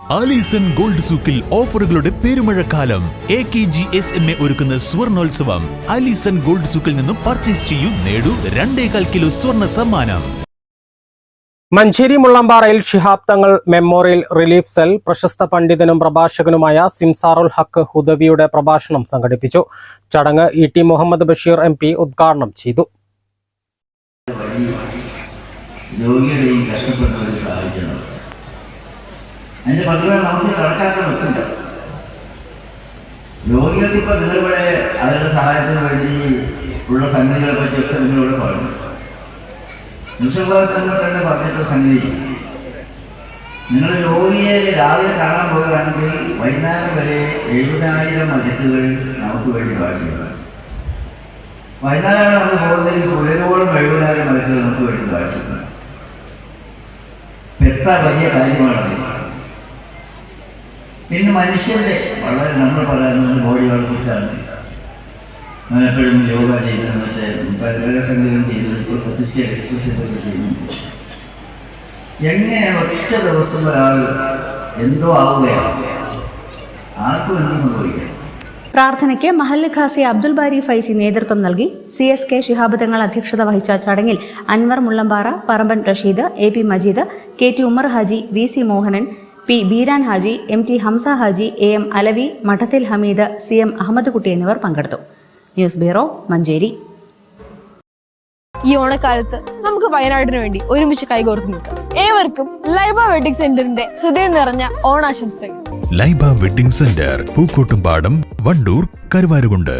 Alison gold സൂക്കിൽ ഓഫറുകളുടെ പെരുമഴക്കാലം. A K G S M A ഒരുക്കുന്ന സ്വർണോത്സവം. ആലീസൺ ഗോൾഡ് സൂക്കിൽ നിന്നും പർച്ചേസ് ചെയ്യൂ നേടൂ രണ്ടേകാൽ കിലോ സ്വർണ സമ്മാനം. Manjeri മുള്ളമ്പാറയിൽ Shihab Thangal memorial relief cell പ്രശസ്ത പണ്ഡിതനും പ്രഭാഷകനുമായ സിംസാറുൽ ഹക്ക് ഹുദവിയുടെ പ്രഭാഷണം സംഘടിപ്പിച്ചു. ചടങ്ങ് E T Muhammad Basheer M P ഉദ്ഘാടനം ചെയ്തു. അതിന്റെ പണ്ടുകൾ നമുക്ക് കണക്കാക്കാൻ പറ്റില്ല രോഗികൾക്ക് ഇപ്പൊ നിങ്ങളിവിടെ അവരുടെ സഹായത്തിന് വേണ്ടി ഉള്ള സംഗതികളെ പറ്റിയൊക്കെ നിങ്ങളിവിടെ പറഞ്ഞു. സംഘം തന്നെ പറഞ്ഞിട്ടുള്ള സംഗതി നിങ്ങൾ രോഗിയെ രാവിലെ കാണാൻ പോകുകയാണെങ്കിൽ വൈകുന്നേരം വരെ എഴുപതിനായിരം മജറ്റുകൾ നമുക്ക് വേണ്ടി കാഴ്ചയാണ് വൈകുന്നേരമാണ് നമ്മൾ പോകുന്നതിൽ പുലരോളം എഴുപതിനായിരം മജറ്റുകൾ നമുക്ക് വേണ്ടി കാഴ്ചയാണ് പെട്ട വലിയ കാര്യമാണത് പിന്നെ മനുഷ്യന്റെ വളരെ നമ്മൾ പറയുന്നത് ബോഡി വളർത്തിട്ടാണ് ഞാൻ എപ്പോഴും യോഗ ചെയ്ത് മറ്റേ പല ചെയ്ത് ഫിസിക്കൽ എക്സസൈസ് ഒക്കെ ചെയ്യുന്നു. എങ്ങനെയാണ് ഒറ്റ ദിവസം ഒരാൾ എന്തോ ആവുകയാണ് ആർക്കും എന്ത് സംഭവിക്കാം. പ്രാർത്ഥനയ്ക്ക് മഹല്ല് ഖാസി അബ്ദുൽ ബാരി ഫൈസി നേതൃത്വം നൽകി. C S K Shihab Thangal അധ്യക്ഷത വഹിച്ച ചടങ്ങിൽ Anwar Mullampara Paramban Rasheed A P Majeed K T Umar Haji V C Mohanan P Beeran Haji M T Hamsa Haji A M Alavi Madathil Hameed C M Ahammed Kutty എന്നിവർ പങ്കെടുത്തു. News bureau Manjeri. ഈ ഓണക്കാലത്ത് നമുക്ക് വയനാടിന് വേണ്ടി ഒരുമിച്ച് കൈകോർത്ത് നിൽക്കാം. ഏവർക്കും ലൈബ വെഡിങ് സെന്ററിന്റെ ഹൃദയം നിറഞ്ഞ ഓണാശംസകൾ. Laiba wedding centre Pookkottumpadam Wandoor Karuvarakundu.